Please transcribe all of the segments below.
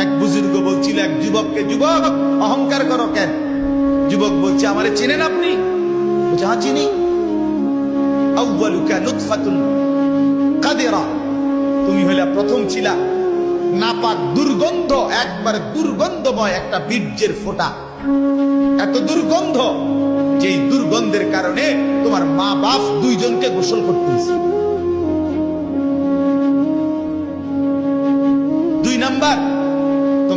এক বুজুর্গ বলছিল, এক যুবককে, যুবক, অহংকার করো কেন? যুবক বলছে, আমারে চেনেন আপনি? বলছে হ্যাঁ চিনি। তুমি হইলা প্রথম ছিলা। নাপাক দুর্গন্ধ, একবার দুর্গন্ধময় একটা বীর্যের ফোঁটা। এত দুর্গন্ধ, যেই দুর্গন্ধের কারণে তোমার মা বাপ দুইজনকে গোসল করতেছে। দুই নাম্বার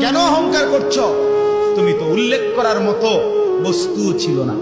কেন অহংকার করছ? তুমি তো উল্লেখ করার মতো বস্তু ছিল না।